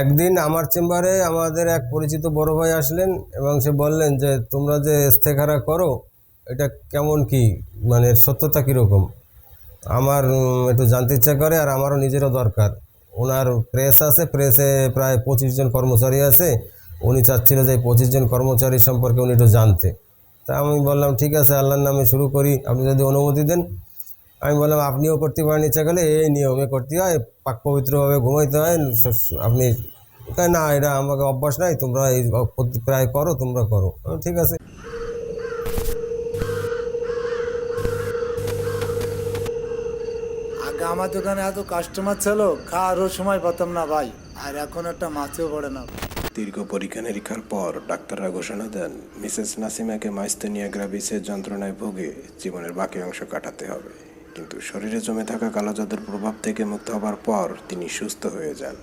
একদিন আমার চেম্বারে আমাদের এক পরিচিত বড় ভাই আসলেন এবং সে বললেন যে, তোমরা যে ইস্তেখারা করো, এটা কেমন কি? মানে সত্যতা কীরকম? আমার একটু জানতে ইচ্ছা করে আর আমারও নিজেরও দরকার। ওনার প্রেস আছে, প্রেসে প্রায় পঁচিশ জন কর্মচারী আছে। উনি চাচ্ছিল যে পঁচিশ জন কর্মচারী সম্পর্কে উনি একটু জানতে। তা আমি বললাম, ঠিক আছে, আল্লাহর নামে শুরু করি। আপনি যদি অনুমতি দেন আমি বললাম আপনিও করতে পারেন ইচ্ছা করলে এই নিয়মে করতে হয় পাক পবিত্রভাবে ঘুমাইতে হয় আপনি না এটা আমাকে অভ্যাস নাই তোমরা এই প্রায় করো তোমরা করো। ঠিক আছে। আগে আমার দোকানে এত কাস্টমার ছিল খাওয়ারও সময় পেতাম না ভাই আর এখন একটা মাছেও পড়ে না। দীর্ঘ পরীক্ষা নিরীক্ষার পর ডাক্তাররা ঘোষণা দেন মিসেস নাসিমাকে মাইস্তেনিয়া গ্রাভিসের যন্ত্রণায় ভুগে জীবনের বাকি অংশ কাটাতে হবে। কিন্তু শরীরে জমে থাকা কালো জাদুর প্রভাব থেকে মুক্ত হবার পর তিনি সুস্থ হয়ে যান।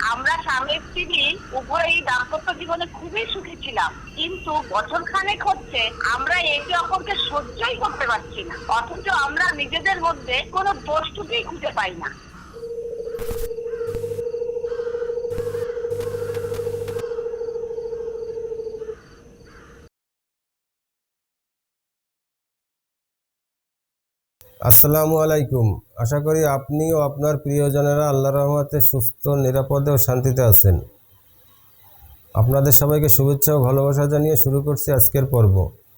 আমরা স্বামী স্ত্রী, উভয়ই দাম্পত্য জীবনে খুবই সুখী ছিলাম। কিন্তু বছর খানেক হচ্ছে আমরা একে অপরকে সহ্যই করতে পারছি না। অথচ আমরা নিজেদের মধ্যে কোনো বস্তুকেই খুঁজে পাই না। আসসালামু আলাইকুম। আশা করি আপনি ও আপনার প্রিয়জনেরা আল্লাহ রহমতে সুস্থ, নিরাপদে ও শান্তিতে আছেন। আপনাদের সবাইকে শুভেচ্ছা ও ভালোবাসা জানিয়ে শুরু করছি আজকের পর্ব।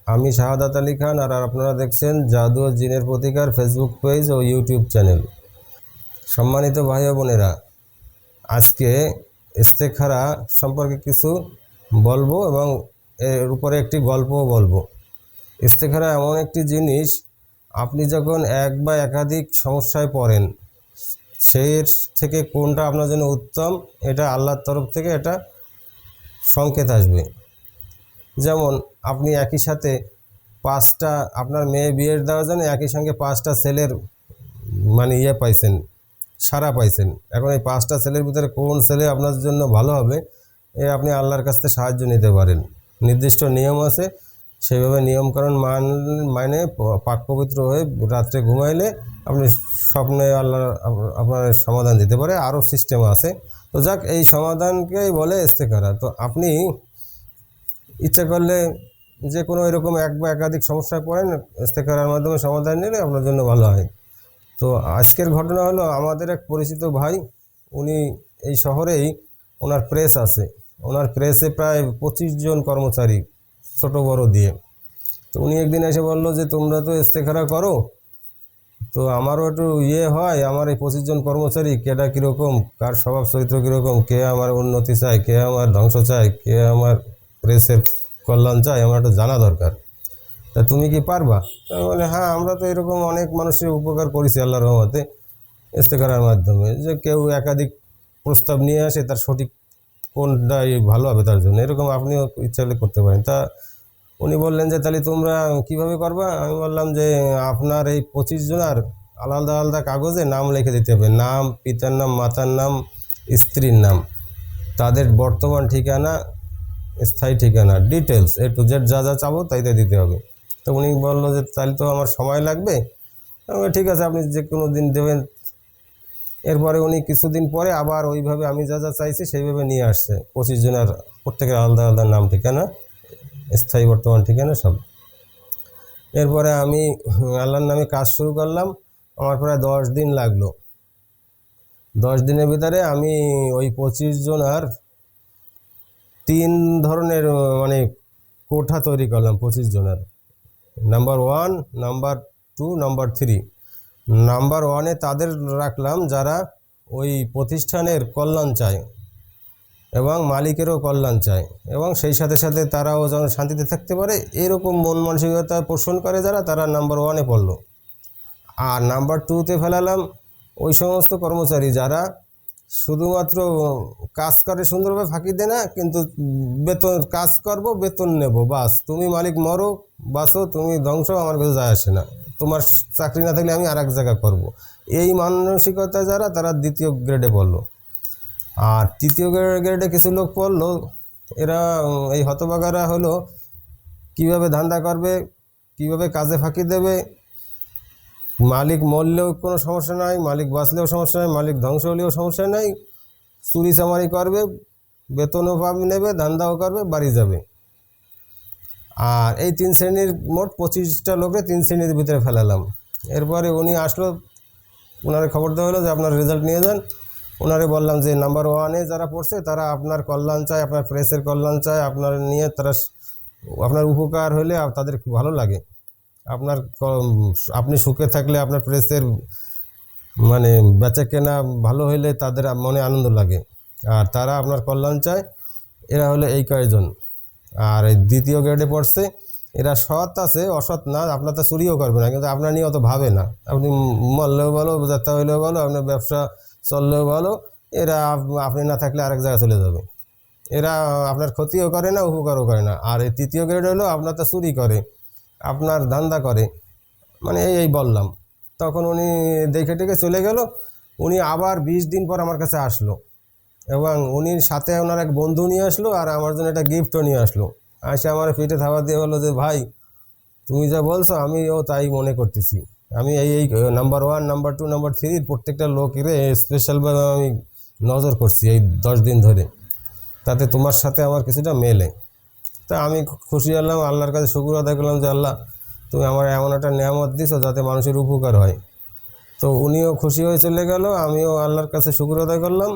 আমি শাহাদাত আলী খান আর আপনারা দেখছেন জাদু ও জিনের প্রতিকার ফেসবুক পেজ ও ইউটিউব চ্যানেল। সম্মানিত ভাই বোনেরা, আজকে ইস্তেখারা সম্পর্কে কিছু বলব এবং এর উপরে একটি গল্পও বলব। ইস্তেখারা এমন একটি জিনিস আপনি যখন এক বা একাধিক সমস্যায় পড়েন সেই থেকে কোনটা আপনার জন্য উত্তম, এটা আল্লাহর তরফ থেকে এটা সংকেত আসবে। যেমন, আপনি একই সাথে পাঁচটা, আপনার মেয়ে বিয়ের দেওয়ার জন্য একই সঙ্গে পাঁচটা ছেলের মানে ইয়ে পাইছেন সারা পাইছেন। এখন এই পাঁচটা ছেলের ভিতরে কোন ছেলে আপনার জন্য ভালো হবে, এ আপনি আল্লাহর কাছ থেকে সাহায্য নিতে পারেন। নির্দিষ্ট নিয়ম আছে সেইভাবে নিয়মকানুন মান মানে পাক পবিত্র হয়ে রাত্রে ঘুমাইলে আপনি স্বপ্নে আল্লাহ আপনার সমাধান দিতে পারে, আরও সিস্টেম আছে। তো যাক, এই সমাধানকেই বলে ইস্তেকারা। তো আপনি ইচ্ছা করলে যে কোনো এরকম এক বা একাধিক সমস্যায় পড়েন ইস্তেকারার মাধ্যমে সমাধান নিলে আপনার জন্য ভালো হয়। তো আজকের ঘটনা হলো আমাদের এক পরিচিত ভাই, উনি এই শহরেই ওনার প্রেস আছে। ওনার প্রেসে প্রায় পঁচিশ জন কর্মচারী। ছোট বড় দিয়ে। তো উনি একদিন এসে বলল যে, তোমরা তো ইস্তেখারা করো। তো আমারও একটু ইয়ে হয়, আমার এই পঁচিশ জন কর্মচারী কেটা কীরকম, কার স্বভাব চরিত্র কীরকম, কে আমার উন্নতি চায়, কে আমার ধ্বংস চায়, কে আমার প্রেসের কল্যাণ চায়, আমার একটু জানা দরকার। তা তুমি কি পারবা? বলি হ্যাঁ আমরা তো এরকম অনেক মানুষের উপকার করেছি আল্লাহ রহমতে ইস্তেখারার মাধ্যমে। যে কেউ একাধিক প্রস্তাব নিয়ে আসে, তার সঠিক কোনটা ভালো হবে তার জন্য? এরকম আপনিও ইচ্ছা হলে করতে পারেন। তা উনি বললেন যে, তাহলে তোমরা কীভাবে করবা? আমি বললাম যে, আপনার এই পঁচিশ জনার আলাদা আলাদা কাগজে নাম লিখে দিতে হবে। নাম, পিতার নাম, মাতার নাম, স্ত্রীর নাম। তাদের বর্তমান ঠিকানা, স্থায়ী ঠিকানা ডিটেলস এ টু জেড যা যা চাবো তাই তাই দিতে হবে। তো উনি বলল যে, তাহলে তো আমার সময় লাগবে। ঠিক আছে, আপনি যে কোনো দিন দেবেন। এরপরে উনি কিছুদিন পরে আবার ওইভাবে আমি যা যা চাইছি সেইভাবে নিয়ে আসছে। পঁচিশ জনের প্রত্যেকের আলাদা আলাদা নাম, ঠিকানা, স্থায়ী বর্তমান ঠিকানা সব। এরপরে আমি আল্লাহর নামে কাজ শুরু করলাম। আমার প্রায় দশ দিন লাগল। দশ দিনের ভিতরে আমি ওই পঁচিশ জনার তিন ধরনের মানে কোঠা তৈরি করলাম পঁচিশ জনের। Number one number two number three number ওয়ানে তাদের রাখলাম যারা ওই প্রতিষ্ঠানের কল্যাণ চায় এবং মালিকেরও কল্যাণ চায় এবং সেই সাথে সাথে তারাও যেন শান্তিতে থাকতে পারে, এরকম মন মানসিকতা পোষণ করে যারা, তারা নাম্বার ওয়ানে পড়ল। আর নাম্বার টুতে ফেলালাম ওই সমস্ত কর্মচারী যারা শুধুমাত্র কাজ করে সুন্দরভাবে ফাঁকি দেয় না, কিন্তু বেতন, কাজ করব, বেতন নেব, বাস। তুমি মালিক মরো, বাসো, তুমি ধ্বংস, আমার কাছে যায় আসে না। তোমার চাকরি না থাকলে আমি আর এক জায়গা করব। এই মানসিকতা যারা, তারা দ্বিতীয় গ্রেডে পড়ল। আর তৃতীয় গ্রে- গ্রেডে কিছু লোক পড়ল, এরা, এই হতবাগারা হলো, কীভাবে ধান্দা করবে, কীভাবে কাজে ফাঁকি দেবে, মালিক মরলেও কোনো সমস্যা নাই, মালিক বাঁচলেও সমস্যা নাই, মালিক ধ্বংস হলেও সমস্যা নাই, চুরি চামারি করবে, বেতনও পাবে, নেবে, ধান্দাও করবে, বাড়ি যাবে। আর এই তিন শ্রেণির মোট পঁচিশটা লোকে তিন শ্রেণির ভিতরে ফেলালাম। এরপরে উনি আসলো ওনারে খবর দেওয়া হলো যে আপনার রেজাল্ট নিয়ে যান। ওনারে বললাম যে নাম্বার ওয়ানে যারা পড়ছে তারা আপনার কল্যাণ চায়, আপনার প্রেসের কল্যাণ চায়, আপনার নিয়ে তারা আপনার উপকার হলে তাদের খুব ভালো লাগে। আপনার আপনি সুখে থাকলে আপনার প্রেসের মানে বেচা কেনা ভালো হইলে তাদের মনে আনন্দ লাগে। আর তারা আপনার কল্যাণ চায়, এরা হলো এই কয়েকজন আর এই দ্বিতীয় গ্রেডে পড়ছে, এরা সৎ আছে, অসৎ না, আপনার তো চুরিও করবে না, কিন্তু আপনার নিয়ে অত ভাবে না। আপনি মরলেও ভালো, যাত্রা হইলেও ভালো, আপনার ব্যবসা চললেও ভালো, এরা আপনি না থাকলে আরেক জায়গায় চলে যাবে। এরা আপনার ক্ষতিও করে না, উপকারও করে না। আর এই তৃতীয় গ্রেড হলো আপনার তো চুরি করে, আপনার ধান্দা করে। মানে এই এই বললাম। তখন উনি দেখে টেকে চলে গেল, উনি আবার বিশ দিন পর আমার কাছে আসলো। এবং উনি সাথে ওনার এক বন্ধু নিয়ে আসলো আর আমার জন্য একটা গিফটও নিয়ে আসলো। আসে আমার পিঠে থাবা দিয়ে বলল যে, ভাই, তুমি যা বলছো আমিও তাই মনে করতেছি। আমি এই এই number one number two number থ্রির প্রত্যেকটা লোকের স্পেশালভাবে আমি নজর করছি এই দশ দিন ধরে। তাতে তোমার সাথে আমার কিছুটা মেলে। তা আমি খুশি হলাম, আল্লাহর কাছে শুকুর আদায় করলাম যে, আল্লাহ, তুমি আমার এমন একটা নিয়ামত দিছো যাতে মানুষের উপকার হয়। তো উনিও খুশি হয়ে চলে গেল, আমিও আল্লাহর কাছে শুকুর আদায় করলাম।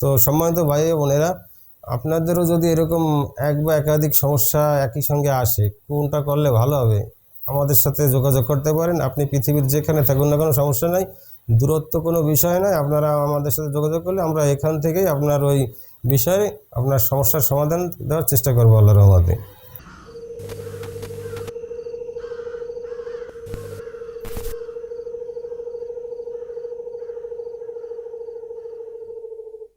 তো সম্মানিত ভাই বোনেরা, আপনাদেরও যদি এরকম এক বা একাধিক সমস্যা একই সঙ্গে আসে, কোনটা করলে ভালো হবে? আমাদের সাথে যোগাযোগ করতে পারেন। আপনি পৃথিবীর যেখানে থাকুন না কোনো, সমস্যা নাই। দূরত্ব কোনো বিষয় নয়। আপনারা আমাদের সাথে যোগাযোগ করলে আমরা এখান থেকেই আপনার ওই বিষয়ে আপনার সমস্যার সমাধান দেওয়ার চেষ্টা করব আল্লাহর রহমতে।